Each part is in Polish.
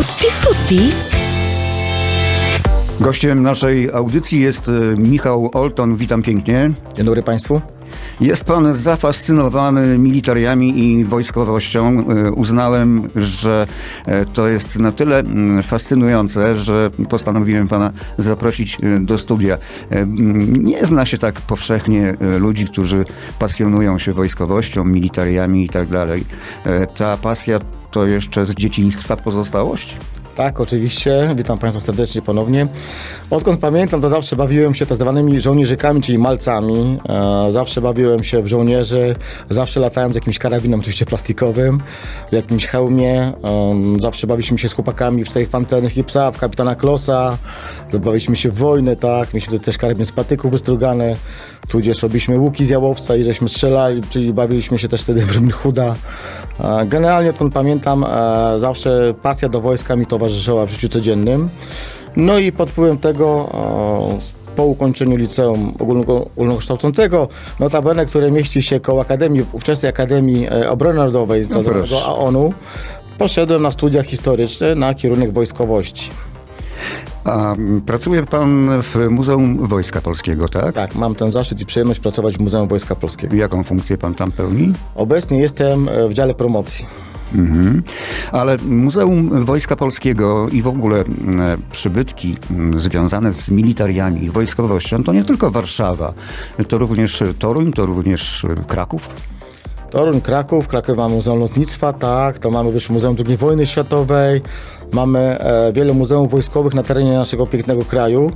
Tutti Frutti? Gościem naszej audycji jest e, Michał Olton. Witam pięknie. Dzień dobry Państwu. Jest pan zafascynowany militariami i wojskowością. E, Uznałem, że e, to jest na tyle fascynujące, że postanowiłem pana zaprosić do studia. Nie zna się tak powszechnie ludzi, którzy pasjonują się wojskowością, militariami i tak dalej. Ta pasja to jeszcze z dzieciństwa pozostałość? Tak, oczywiście. Witam Państwa serdecznie ponownie. Odkąd pamiętam, to zawsze bawiłem się tak zwanymi żołnierzykami, czyli malcami. E, zawsze bawiłem się w żołnierzy. Zawsze latałem z jakimś karabinem, oczywiście plastikowym, w jakimś hełmie. Zawsze bawiliśmy się z chłopakami w czterech pancernych i psa, w kapitana Klosa. Bawiliśmy się w wojnę, tak. Mieliśmy też karabin z patyków wystrugany. Tudzież robiliśmy łuki z jałowca i żeśmy strzelali, czyli bawiliśmy się też wtedy w Hooda. E, Generalnie, odkąd pamiętam, e, zawsze pasja do wojska mi towarzyszyła w życiu codziennym. No i pod wpływem tego e, po ukończeniu liceum ogólnokształcącego, notabene, które mieści się koło Akademii, ówczesnej Akademii Obrony Narodowej, No proszę. AONU, poszedłem na studia historyczne na kierunek wojskowości. A pracuje pan w Muzeum Wojska Polskiego, tak? Tak, mam ten zaszczyt i przyjemność pracować w Muzeum Wojska Polskiego. Jaką funkcję pan tam pełni? Obecnie jestem e, w dziale promocji. Mhm. Ale Muzeum Wojska Polskiego i w ogóle przybytki związane z militariami i wojskowością to nie tylko Warszawa, to również Toruń, to również Kraków. Toruń, Kraków, w Krakowie mamy Muzeum Lotnictwa, tak, to mamy też Muzeum II Wojny Światowej, mamy e, wiele muzeów wojskowych na terenie naszego pięknego kraju.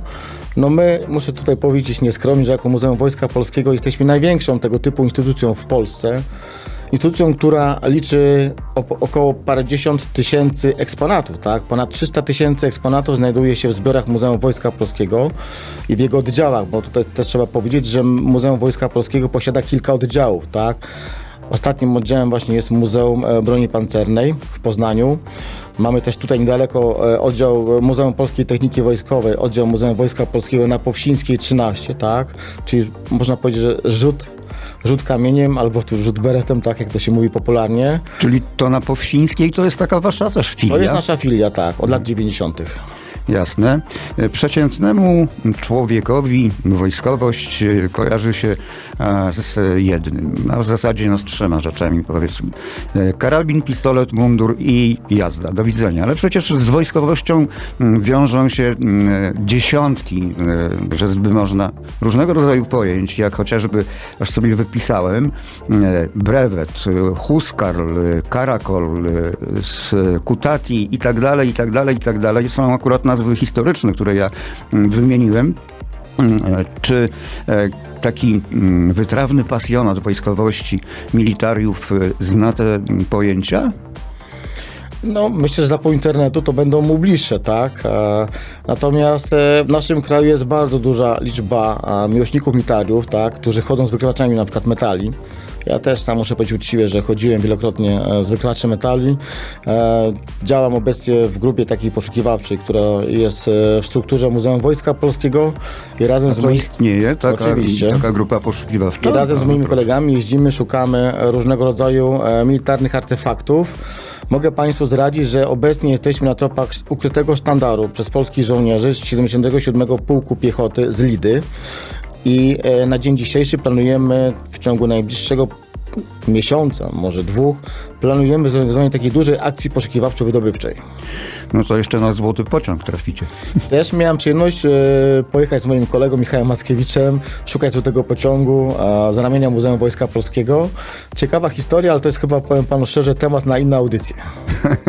No my, muszę tutaj powiedzieć nieskromnie, że jako Muzeum Wojska Polskiego jesteśmy największą tego typu instytucją w Polsce. Instytucją, która liczy około parędziesiąt tysięcy eksponatów, tak? Ponad 300 tysięcy eksponatów znajduje się w zbiorach Muzeum Wojska Polskiego i w jego oddziałach, bo tutaj też trzeba powiedzieć, że Muzeum Wojska Polskiego posiada kilka oddziałów, tak? Ostatnim oddziałem właśnie jest Muzeum e, Broni Pancernej w Poznaniu. Mamy też tutaj niedaleko e, oddział Muzeum Polskiej Techniki Wojskowej, oddział Muzeum Wojska Polskiego na Powsińskiej 13, tak? Czyli można powiedzieć, że rzut, rzut kamieniem albo rzut beretem, tak jak to się mówi popularnie. Czyli to na Powsińskiej to jest taka wasza też filia. To jest nasza filia, tak, od lat 90. Jasne. Przeciętnemu człowiekowi wojskowość e, kojarzy się e, z jednym, a w zasadzie no, z trzema rzeczami powiedzmy. E, Karabin, pistolet, mundur i jazda. Do widzenia. Ale przecież z wojskowością mm, wiążą się mm, dziesiątki, e, że by można, różnego rodzaju pojęć, jak chociażby, aż sobie wypisałem, e, brewet, e, huskarl, e, karakol, e, z kutati i tak dalej, i tak dalej, i tak dalej. Są akurat nazwy historyczne, które ja mm, wymieniłem. Mm, e, Czy e, taki mm, wytrawny pasjonat wojskowości, militariów e, zna te pojęcia? No, myślę, że za pół internetu to będą mu bliższe, tak? E, Natomiast e, w naszym kraju jest bardzo duża liczba e, miłośników militariów, tak? Którzy chodzą z wyklaczami na przykład metali. Ja też sam muszę powiedzieć uczciwie, że chodziłem wielokrotnie z wyklaczem metali. Działam obecnie w grupie takiej poszukiwawczej, która jest w strukturze Muzeum Wojska Polskiego i razem z To moim... istnieje taka, Oczywiście. taka grupa poszukiwawcza? I razem z No, moimi proszę. kolegami jeździmy, szukamy różnego rodzaju militarnych artefaktów. Mogę Państwu zdradzić, że obecnie jesteśmy na tropach ukrytego sztandaru przez polskich żołnierzy z 77 Pułku Piechoty z Lidy. I e, na dzień dzisiejszy planujemy w ciągu najbliższego miesiąca, może dwóch, planujemy zorganizowanie takiej dużej akcji poszukiwawczo-wydobywczej. No to jeszcze na złoty pociąg traficie. Też miałem przyjemność e, pojechać z moim kolegą Michałem Mackiewiczem, szukać złotego pociągu e, z ramienia Muzeum Wojska Polskiego. Ciekawa historia, ale to jest chyba, powiem panu szczerze, temat na inną audycję.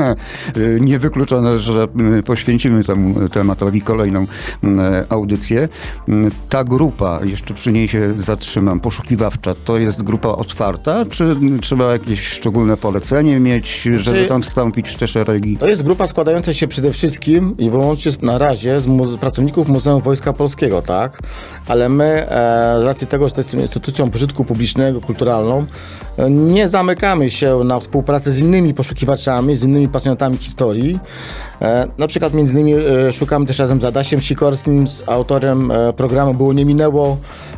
Niewykluczone, że poświęcimy temu tematowi kolejną audycję. Ta grupa, jeszcze przy niej się zatrzymam, poszukiwawcza, to jest grupa otwarta, czy trzeba jakieś szczególne polecenie mieć, żeby tam wstąpić w te szeregi? To jest grupa składająca się przede wszystkim i wyłącznie na razie z muze- pracowników Muzeum Wojska Polskiego, tak? Ale my, e, z racji tego, że jesteśmy instytucją pożytku publicznego, kulturalną, e, nie zamykamy się na współpracę z innymi poszukiwaczami, z innymi pasjonatami historii. E, na przykład między innymi e, szukamy też razem z Adasiem Sikorskim, z autorem e, programu Było Nie Minęło.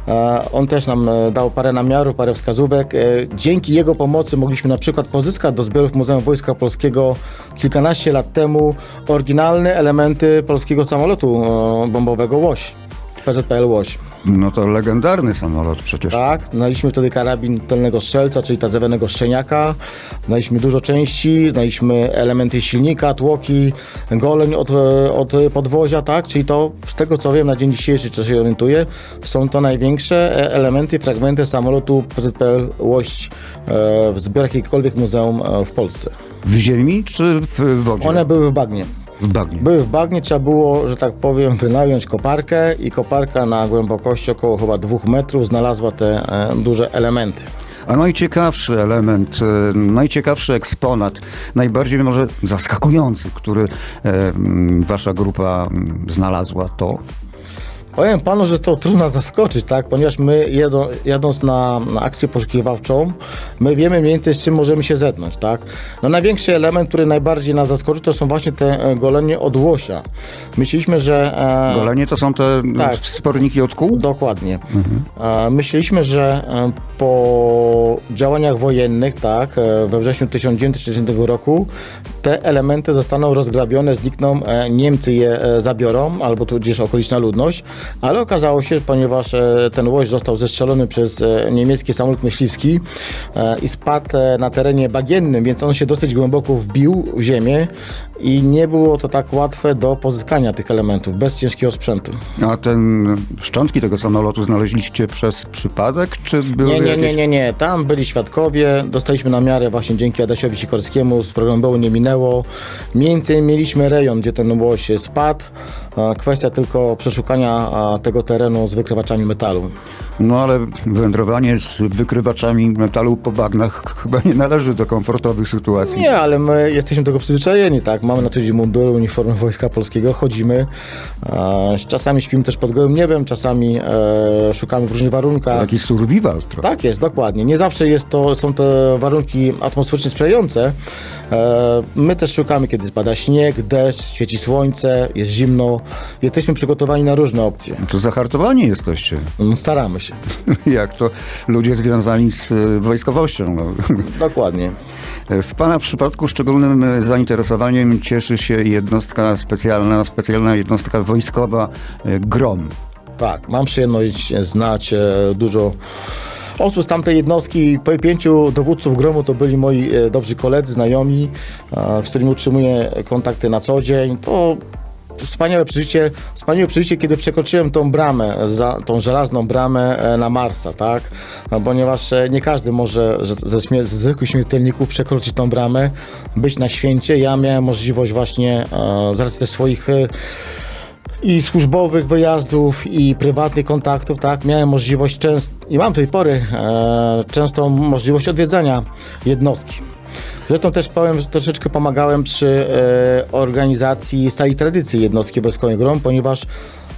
E, on też nam e, dał parę namiarów, parę wskazówek. E, dzięki jego pomocy mogliśmy na przykład pozyskać do zbiorów Muzeum Wojska Polskiego kilkanaście lat temu oryginalne elementy polskiego samolotu e, bombowego Łoś. PZPL Łoś. No to legendarny samolot przecież. Tak, znaleźliśmy wtedy karabin dolnego strzelca, czyli zwanego szczeniaka. Znaleźliśmy dużo części, znaleźliśmy elementy silnika, tłoki, goleń od, e, od podwozia, tak? Czyli to, z tego co wiem na dzień dzisiejszy, czy się orientuję, są to największe e, elementy, fragmenty samolotu PZPL Łość e, w zbiorach jakiegokolwiek muzeum e, w Polsce. W ziemi czy w wodzie? One były w bagnie. W bagnie. Były w bagnie, trzeba było, że tak powiem, wynająć koparkę i koparka na głębokości około chyba dwóch metrów znalazła te e, duże elementy. A najciekawszy element, e, najciekawszy eksponat, najbardziej może zaskakujący, który e, wasza grupa znalazła, to Powiem panu, że to trudno zaskoczyć, tak? Ponieważ my jedą, jadąc na, na akcję poszukiwawczą, my wiemy mniej więcej z czym możemy się zetknąć, tak? No największy element, który najbardziej nas zaskoczył, to są właśnie te e, golenie od łosia. Myśleliśmy, że... e, golenie to są te Tak. sporniki od kół? Dokładnie. E, Myśleliśmy, że e, po działaniach wojennych, tak, e, we wrześniu 1940 roku, te elementy zostaną rozgrabione, znikną, e, Niemcy je e, zabiorą, albo tudzież okoliczna ludność, ale okazało się, ponieważ e, ten łoś został zestrzelony przez e, niemiecki samolot myśliwski e, i spadł na terenie bagiennym, więc on się dosyć głęboko wbił w ziemię i nie było to tak łatwe do pozyskania tych elementów bez ciężkiego sprzętu. A ten szczątki tego samolotu znaleźliście przez przypadek, czy były Nie, nie, nie, jakieś... nie, nie. Tam byli świadkowie, dostaliśmy na miarę właśnie dzięki Adasiowi Sikorskiemu, z programu nie minęło. Więcej mieliśmy rejon, gdzie ten łoś spadł. Kwestia tylko przeszukania tego terenu z wykrywaczami metalu. No ale wędrowanie z wykrywaczami metalu po bagnach chyba nie należy do komfortowych sytuacji. Nie, ale my jesteśmy tego przyzwyczajeni, tak? Mamy na co dzień mundury, uniformy Wojska Polskiego, chodzimy. A, czasami śpimy też pod gołym niebem, czasami e, szukamy w różnych warunkach. Taki survival trochę. Tak jest, dokładnie. Nie zawsze jest to, są to warunki atmosferycznie sprzyjające. E, My też szukamy, kiedy spada śnieg, deszcz, świeci słońce, jest zimno. Jesteśmy przygotowani na różne To zahartowani jesteście. Mm, Staramy się. Jak to ludzie związani z e, wojskowością. No. Dokładnie. W Pana przypadku szczególnym zainteresowaniem cieszy się jednostka specjalna, specjalna jednostka wojskowa e, GROM. Tak, mam przyjemność znać e, dużo osób z tamtej jednostki. Po pięciu dowódców gromu to byli moi e, dobrzy koledzy, znajomi, z którymi utrzymuję kontakty na co dzień. To wspaniałe przeżycie, wspaniałe przeżycie, kiedy przekroczyłem tą bramę, za, tą żelazną bramę e, na Marsa, tak? Ponieważ e, nie każdy może że- ze, ze zwykłych śmiertelników przekroczyć tą bramę, być na święcie. Ja miałem możliwość właśnie e, z racji swoich i służbowych wyjazdów, i prywatnych kontaktów, tak, miałem możliwość często, i mam do tej pory e, często możliwość odwiedzania jednostki. Zresztą też powiem, troszeczkę pomagałem przy e, organizacji stałej tradycji jednostki wojskowej GROM, ponieważ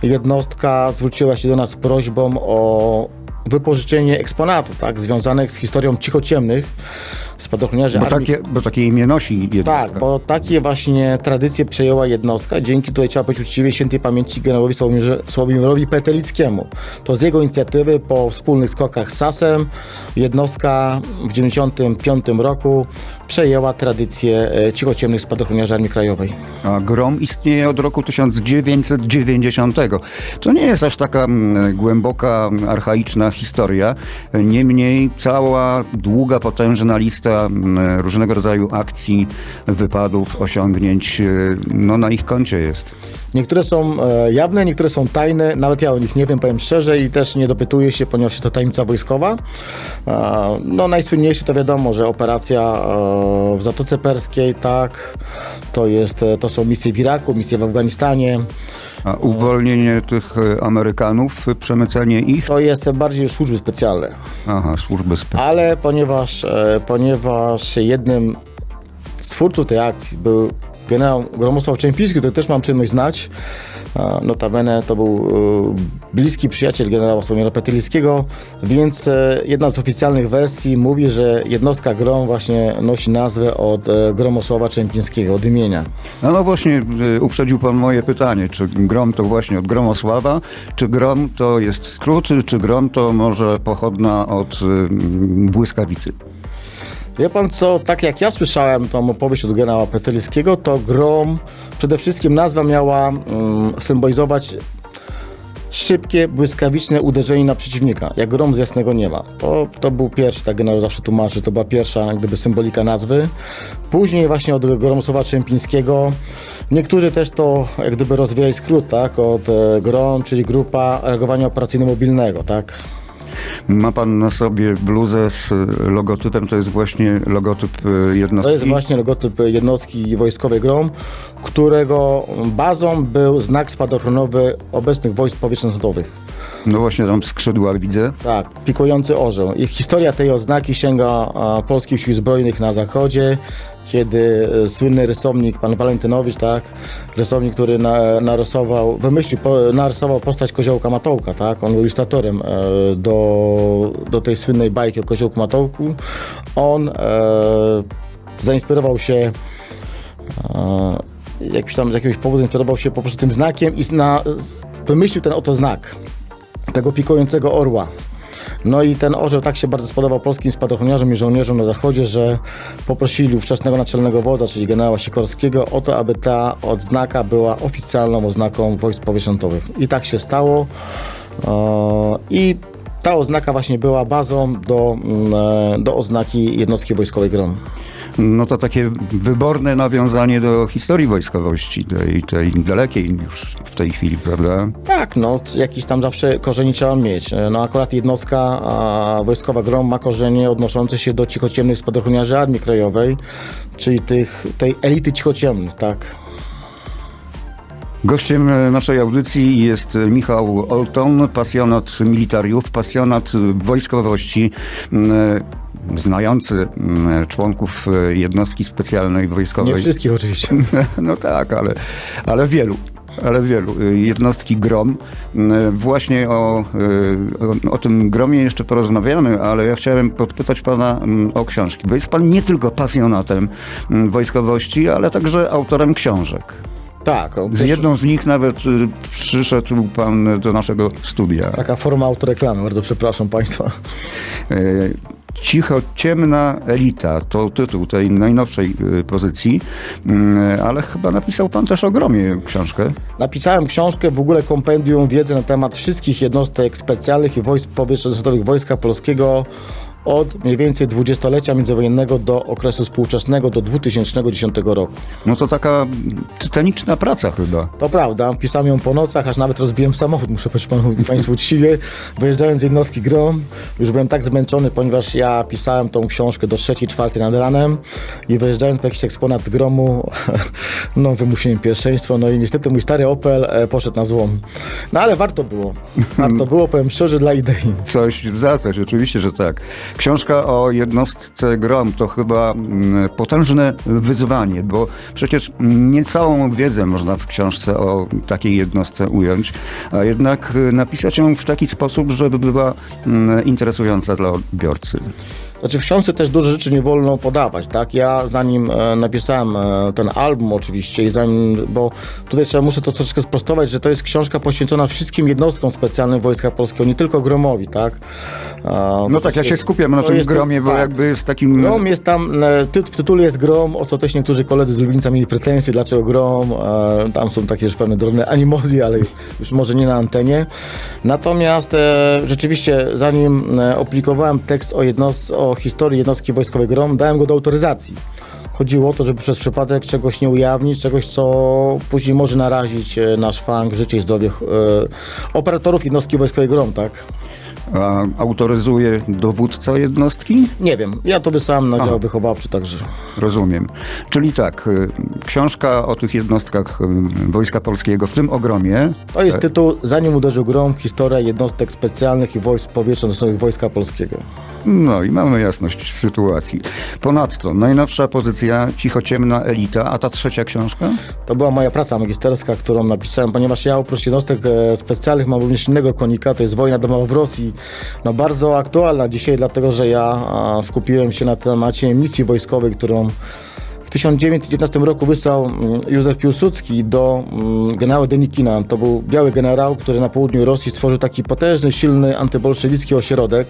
jednostka zwróciła się do nas z prośbą o wypożyczenie eksponatów, tak, związanych z historią cichociemnych spadochroniarzy Bo armii takie, bo takie imię nosi jednostka. tak, bo takie właśnie tradycje przejęła jednostka. Dzięki tutaj trzeba powiedzieć uczciwie świętej pamięci generałowi Sławomirze- Sławomierowi Petelickiemu. To z jego inicjatywy po wspólnych skokach z SAS-em jednostka w 1995 roku przejęła tradycję e, cichociemnych spadochroniarzy Armii Krajowej. A GROM istnieje od roku 1990. To nie jest aż taka mm, głęboka, archaiczna historia. Niemniej cała długa, potężna lista różnego rodzaju akcji, wypadów, osiągnięć y, no, na ich koncie jest. Niektóre są e, jawne, niektóre są tajne, nawet ja o nich nie wiem, powiem szczerze i też nie dopytuję się, ponieważ to tajemnica wojskowa. E, No najsłynniejsze to wiadomo, że operacja e, w Zatoce Perskiej, tak, to, jest, to są misje w Iraku, misje w Afganistanie, A uwolnienie tych Amerykanów, przemycenie ich? to jest bardziej już służby specjalne. Aha, służby specjalne. Ale ponieważ, ponieważ jednym z twórców tej akcji był generał Gromosław Czempiński, który też mam przyjemność znać. Notabene to był e, bliski przyjaciel generała Sławomira Petylickiego, więc e, jedna z oficjalnych wersji mówi, że jednostka GROM właśnie nosi nazwę od e, Gromosława Czempińskiego, od imienia. No, no właśnie, uprzedził pan moje pytanie, czy grom to właśnie od Gromosława, czy grom to jest skrót, czy grom to może pochodna od błyskawicy? Wie pan co, tak jak ja słyszałem tą opowieść od generała Petelickiego, to grom, przede wszystkim nazwa miała mm, symbolizować szybkie, błyskawiczne uderzenie na przeciwnika, jak grom z jasnego nieba. To, to był pierwszy, tak generał zawsze tłumaczy, to była pierwsza jak gdyby symbolika nazwy. Później właśnie od Gromosława Czempińskiego niektórzy też to jak gdyby rozwijali skrót, tak, od e, GROM, czyli Grupa Reagowania Operacyjno-Mobilnego, tak. Ma pan na sobie bluzę z logotypem, to jest właśnie logotyp e, jednostki. To jest właśnie logotyp jednostki wojskowej GROM, którego bazą był znak spadochronowy obecnych wojsk powietrzno-lotnych. No właśnie tam w skrzydłach widzę. Tak, pikujący orzeł. I historia tej odznaki sięga polskich sił zbrojnych na zachodzie, kiedy e, słynny rysownik, pan Walentynowicz, tak, rysownik, który na, narysował, wymyślił, po, narysował postać koziołka Matołka, tak, on był ilustratorem e, do, do tej słynnej bajki o koziołku Matołku. On e, zainspirował się e, jakiś tam z jakiegoś powodu zainspirował się po prostu tym znakiem i zna, z, wymyślił ten oto znak tego pikującego orła. No i ten orzeł tak się bardzo spodobał polskim spadochroniarzom i żołnierzom na zachodzie, że poprosili ówczesnego naczelnego wodza, czyli generała Sikorskiego, o to, aby ta odznaka była oficjalną oznaką wojsk powietrznowych. I tak się stało. I ta oznaka właśnie była bazą do, mm, e, do oznaki jednostki wojskowej GROM. No to takie wyborne nawiązanie do historii wojskowości, tej, tej dalekiej już w tej chwili, prawda? Tak, no jakiś tam zawsze korzeni trzeba mieć. No akurat jednostka a, wojskowa GROM ma korzenie odnoszące się do cichociemnych spadochroniarzy Armii Krajowej, czyli tych, tej elity cichociemnych, tak. Gościem e, naszej audycji jest Michał Olton, pasjonat militariów, pasjonat wojskowości, m, e, znający m, członków e, jednostki specjalnej Nie wojskowej. wszystkich oczywiście. No tak, ale, ale wielu. Ale wielu. Y, Jednostki GROM. Y, Właśnie o, o, o tym GROMie jeszcze porozmawiamy, ale ja chciałem podpytać pana mm, o książki, bo jest pan nie tylko pasjonatem mm, wojskowości, ale także autorem książek. Tak. Z jedną z nich nawet y, przyszedł pan do naszego studia. Taka forma autoreklamy, bardzo przepraszam Państwa. Cicho, ciemna elita. To tytuł tej najnowszej y, pozycji, y, ale chyba napisał pan też o gromie książkę. Napisałem książkę, w ogóle kompendium wiedzy na temat wszystkich jednostek specjalnych i wojsk powietrzno-lotnych Wojska Polskiego od mniej więcej dwudziestolecia międzywojennego do okresu współczesnego, do 2010 roku. No to taka tytaniczna praca chyba. To prawda, pisałem ją po nocach, aż nawet rozbiłem samochód, muszę powiedzieć panu, Państwu uczciwie. Wyjeżdżając z jednostki GROM, już byłem tak zmęczony, ponieważ ja pisałem tą książkę do trzeciej, czwartej nad ranem i wyjeżdżając po jakiś eksponat z GROMu, no wymusiłem pierwszeństwo, no i niestety mój stary Opel e, poszedł na złom. No ale warto było, warto było, powiem szczerze, dla idei. Coś za coś, oczywiście, że tak. Książka o jednostce GROM to chyba mm, potężne wyzwanie, bo przecież nie całą wiedzę można w książce o takiej jednostce ująć, a jednak y, napisać ją w taki sposób, żeby była mm, interesująca dla odbiorcy. Znaczy w książce też dużo rzeczy nie wolno podawać, tak? Ja zanim e, napisałem e, ten album oczywiście i zanim, bo tutaj trzeba, muszę to troszeczkę sprostować, że to jest książka poświęcona wszystkim jednostkom specjalnym Wojska Polskiego, nie tylko Gromowi, tak? E, No tak, ja się jest- skupiam na tym gromie, bo tak. jakby jest takim... Grom jest tam, e, ty, w tytule jest Grom, o co też niektórzy koledzy z Lublińca mieli pretensje, dlaczego Grom, e, tam są takie już pewne drobne animozje, ale już może nie na antenie. Natomiast e, rzeczywiście, zanim e, oplikowałem tekst o, jednost- o historii jednostki wojskowej Grom, dałem go do autoryzacji. Chodziło o to, żeby przez przypadek czegoś nie ujawnić, czegoś, co później może narazić e, nasz fang, życie i zdrowie e, operatorów jednostki wojskowej Grom, tak? A autoryzuje dowódca jednostki? Nie wiem, ja to wysłałem na Aha. dział wychowawczy, także... Rozumiem. Czyli tak, y, książka o tych jednostkach Wojska Polskiego, w tym ogromie, To jest tytuł Zanim uderzył grom, historia jednostek specjalnych i wojsk powietrzno-lotnych Wojska Polskiego. No i mamy jasność sytuacji. Ponadto, najnowsza pozycja, cichociemna elita, a ta trzecia książka? To była moja praca magisterska, którą napisałem, ponieważ ja oprócz jednostek e, specjalnych mam również innego konika, to jest wojna domowa w Rosji. No bardzo aktualna dzisiaj, dlatego że ja skupiłem się na temacie misji wojskowej, którą w 1919 roku wysłał mm, Józef Piłsudski do mm, generała Denikina. To był biały generał, który na południu Rosji stworzył taki potężny, silny antybolszewicki ośrodek.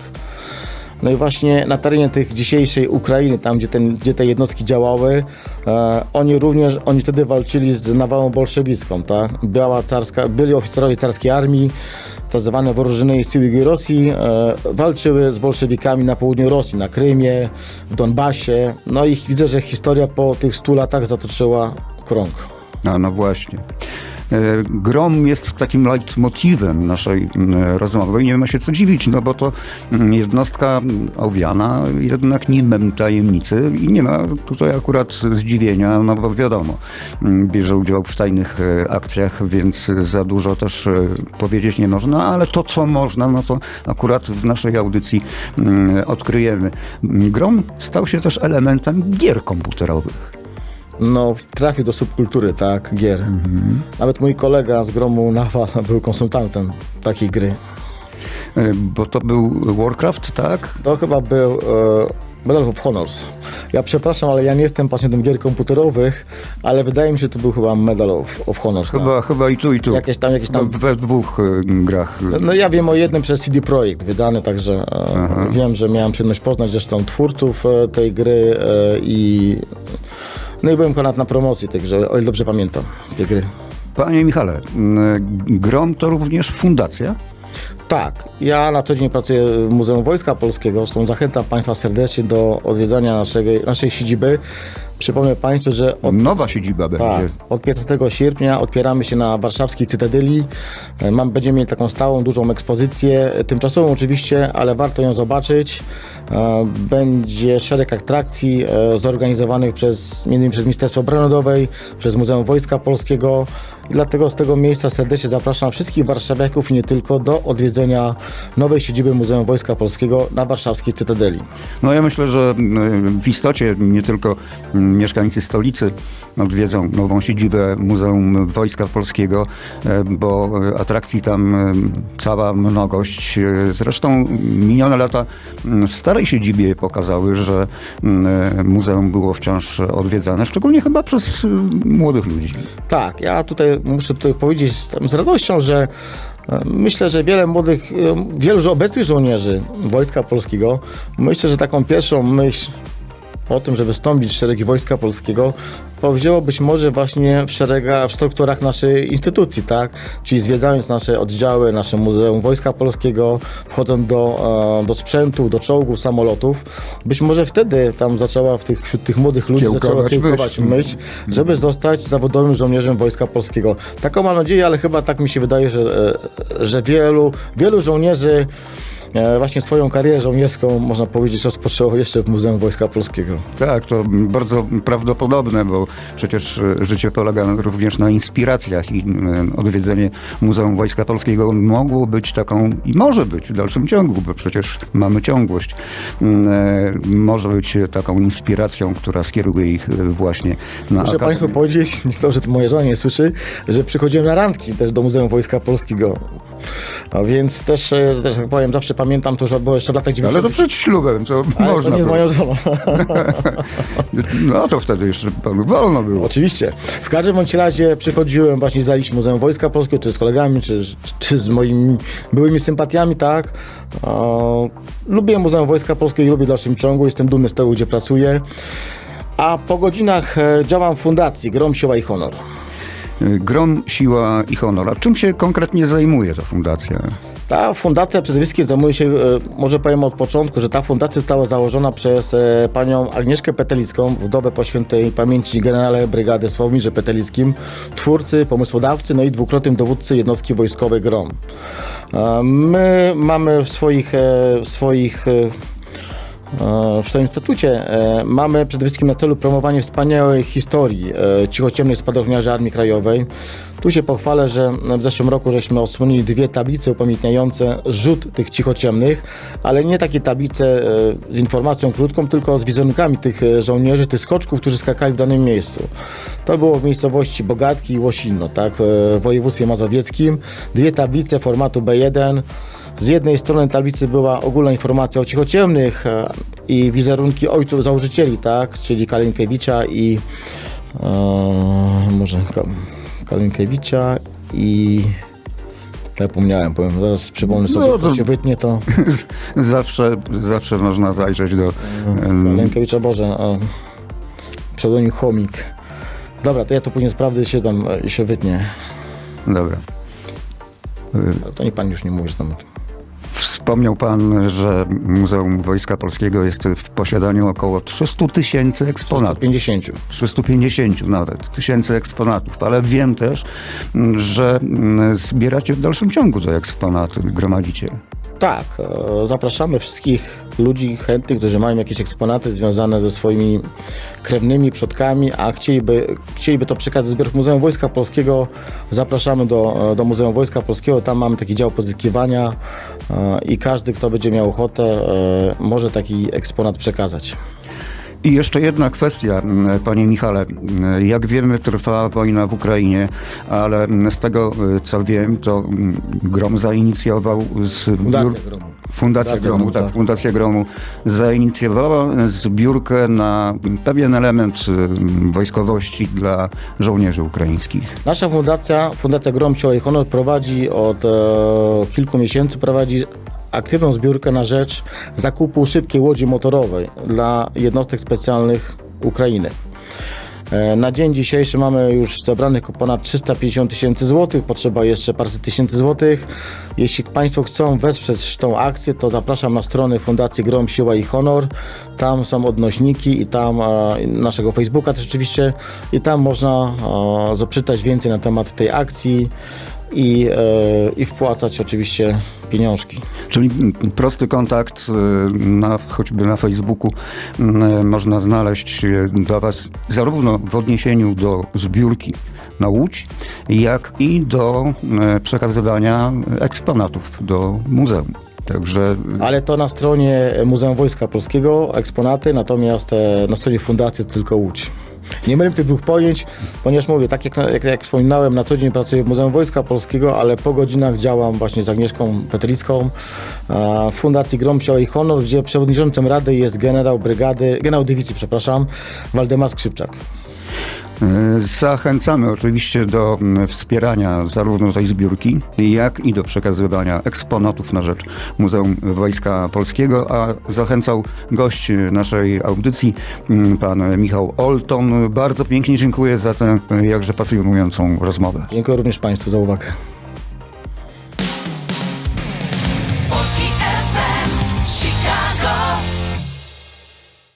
No i właśnie na terenie tych dzisiejszej Ukrainy, tam gdzie, ten, gdzie te jednostki działały, e, oni również, oni wtedy walczyli z nawałą bolszewicką, tak? Biała carska, byli oficerowie carskiej armii, zwane Worużyny Siły Rosji, e, walczyły z bolszewikami na południu Rosji, na Krymie, w Donbasie. No i widzę, że historia po tych 100 latach zatoczyła krąg. A no właśnie. E, Grom jest takim leitmotivem naszej rozmowy i nie ma się co dziwić, no bo to jednostka owiana jednak nie mem tajemnicy i nie ma tutaj akurat zdziwienia, no bo wiadomo, bierze udział w tajnych e, akcjach, więc za dużo też e, powiedzieć nie można, ale to co można, no to akurat w naszej audycji odkryjemy. Grom stał się też elementem gier komputerowych. No, trafił do subkultury, tak, gier. Nawet mój kolega z gromu Nawal był konsultantem takiej gry. E, Bo to był Warcraft, tak? To chyba był e, Medal of Honors. Ja przepraszam, ale ja nie jestem pasjonatem gier komputerowych, ale wydaje mi się, że to był chyba Medal of, of Honors. tak. Chyba, chyba i tu, i tu. Jakieś tam, jakieś tam... We dwóch e, grach. No ja wiem o jednym przez CD Projekt wydany, także e, wiem, że miałem przyjemność poznać zresztą twórców e, tej gry e, i no i byłem ponad na promocji grze, o ile dobrze pamiętam, tej gry. Panie Michale, Grom to również fundacja? Tak, ja na co dzień pracuję w Muzeum Wojska Polskiego, zresztą zachęcam Państwa serdecznie do odwiedzania naszego, naszej siedziby. Przypomnę Państwu, że od Nowa siedziba Tak, będzie. od 15 sierpnia otwieramy się na warszawskiej Cytadeli. E, Mam, będziemy mieli taką stałą, dużą ekspozycję, e, tymczasową oczywiście, ale warto ją zobaczyć. E, Będzie szereg atrakcji zorganizowanych przez, innymi przez Ministerstwo Obrony Narodowej, przez Muzeum Wojska Polskiego. Dlatego z tego miejsca serdecznie zapraszam wszystkich warszawiaków i nie tylko do odwiedzenia nowej siedziby Muzeum Wojska Polskiego na warszawskiej Cytadeli. No ja myślę, że m, w istocie nie tylko mieszkańcy stolicy odwiedzą nową siedzibę Muzeum Wojska Polskiego, e, bo e, atrakcji tam e, cała mnogość. E, Zresztą minione lata w starej siedzibie pokazały, że e, muzeum było wciąż odwiedzane, szczególnie chyba przez e, młodych ludzi. Tak, ja tutaj muszę tutaj powiedzieć z, radością, że e, myślę, że wiele młodych, e, wielu obecnych żołnierzy Wojska Polskiego, myślę, że taką pierwszą myśl o tym, żeby wstąpić w szeregi Wojska Polskiego, powzięło być może właśnie w szeregach, w strukturach naszej instytucji, tak? Czyli zwiedzając nasze oddziały, nasze Muzeum Wojska Polskiego, wchodząc do, e, do sprzętu, do czołgów, samolotów, być może wtedy tam zaczęła w tych, wśród tych młodych ludzi zaczęła Kiełkować kiełkować myśl. myśl, żeby zostać zawodowym żołnierzem Wojska Polskiego. Taką mam nadzieję, ale chyba tak mi się wydaje, że, e, że wielu, wielu żołnierzy właśnie swoją karierę żołnierską, można powiedzieć, rozpoczęło jeszcze w Muzeum Wojska Polskiego. Tak, to bardzo prawdopodobne, bo przecież e, życie polega również na inspiracjach i e, odwiedzenie Muzeum Wojska Polskiego mogło być taką i może być w dalszym ciągu, bo przecież mamy ciągłość. m, e, Może być taką inspiracją, która skieruje ich e, właśnie na Muszę Państwu powiedzieć, nie to, że to moja żona nie słyszy, że przychodziłem na randki też do Muzeum Wojska Polskiego. A więc też, e, też tak powiem, zawsze pamiętam, to już było jeszcze w latach Ale 90. to przed ślubem, to Ale można to nie z moją żoną. No to wtedy jeszcze panu wolno było. Oczywiście. W każdym bądź razie przychodziłem właśnie zalić Muzeum Wojska Polskiego, czy z kolegami, czy, czy z moimi byłymi sympatiami, tak. E, lubię Muzeum Wojska Polskiego i lubię w dalszym ciągu. Jestem dumny z tego, gdzie pracuję. A po godzinach e, działam w fundacji Grom, Siła i Honor. Grom, siła i honor. A czym się konkretnie zajmuje ta fundacja? Ta fundacja przede wszystkim zajmuje się, e, może powiem od początku, że ta fundacja została założona przez e, panią Agnieszkę Petelicką, wdowę po świętej pamięci generale brygady Sławomirze Petelickim, twórcy, pomysłodawcy, no i dwukrotnym dowódcy jednostki wojskowej GROM. E, My mamy w swoich, w swoich w swoim statucie e, mamy przede wszystkim na celu promowanie wspaniałej historii e, cichociemnych spadochroniarzy Armii Krajowej. Tu się pochwalę, że w zeszłym roku żeśmy odsłonili dwie tablice upamiętniające rzut tych cichociemnych, ale nie takie tablice e, z informacją krótką, tylko z wizerunkami tych e, żołnierzy, tych skoczków, którzy skakali w danym miejscu. To było w miejscowości Bogatki i Łosino, tak, e, w województwie mazowieckim. Dwie tablice formatu B1. Z jednej strony tablicy była ogólna informacja o cichociemnych e, i wizerunki ojców założycieli, tak, czyli Kalinkiewicza i e, może Ka- Kalinkiewicza i Ja pomniałem, powiem, zaraz przypomnę sobie, No, to- się wytnie, to zawsze, zawsze można zajrzeć do... em, Lękiewicza Boże, a pseudonim Chomik. Dobra, to ja to później sprawdzę się tam i się wytnie. Dobra. Ale to nie pan już nie mówi, że tam o tym. Wspomniał pan, że Muzeum Wojska Polskiego jest w posiadaniu około 300 tysięcy eksponatów. 50. 350 nawet tysięcy eksponatów, ale wiem też, że m, zbieracie w dalszym ciągu te eksponaty, gromadzicie. Tak, e, zapraszamy wszystkich ludzi chętnych, którzy mają jakieś eksponaty związane ze swoimi krewnymi, przodkami, a chcieliby, chcieliby to przekazać do zbiorów Muzeum Wojska Polskiego. Zapraszamy do, do Muzeum Wojska Polskiego, tam mamy taki dział pozyskiwania e, i każdy, kto będzie miał ochotę, e, może taki eksponat przekazać. I jeszcze jedna kwestia, panie Michale. Jak wiemy, trwa wojna w Ukrainie, ale z tego, y, co wiem, to Grom zainicjował z Fundacja Gromu. Fundacja Fundacja Gromu, tak, tak. Fundacja Gromu zainicjowała zbiórkę na pewien element y, wojskowości dla żołnierzy ukraińskich. Nasza fundacja, Fundacja Grom Siła i Honor prowadzi od e, kilku miesięcy prowadzi aktywną zbiórkę na rzecz zakupu szybkiej łodzi motorowej dla jednostek specjalnych Ukrainy. E, Na dzień dzisiejszy mamy już zebranych ponad 350 tysięcy złotych, potrzeba jeszcze paręset tysięcy złotych. Jeśli Państwo chcą wesprzeć tą akcję, to zapraszam na stronę Fundacji Grom Siła i Honor. Tam są odnośniki i tam e, naszego Facebooka też oczywiście i tam można e, więcej na temat tej akcji i, e, i wpłacać oczywiście pieniążki. Czyli prosty kontakt y, na, choćby na Facebooku m, można znaleźć dla Was zarówno w odniesieniu do zbiórki na Łódź, jak i do przekazywania eksponatów do muzeum. Także Ale to na stronie Muzeum Wojska Polskiego eksponaty, natomiast e, na stronie fundacji to tylko Łódź. Nie mylę tych dwóch pojęć, ponieważ mówię, tak jak, jak, jak wspominałem, na co dzień pracuję w Muzeum Wojska Polskiego, ale po godzinach działam właśnie z Agnieszką Petrycką e, w Fundacji Grom i Honor, gdzie przewodniczącym rady jest generał brygady, generał dywizji, przepraszam, Waldemar Skrzypczak. Y, zachęcamy oczywiście do wspierania zarówno tej zbiórki, jak i do przekazywania eksponatów na rzecz Muzeum Wojska Polskiego, a zachęcał gość naszej audycji, pan Michał Olton. Bardzo pięknie dziękuję za tę jakże pasjonującą rozmowę. Dziękuję również Państwu za uwagę.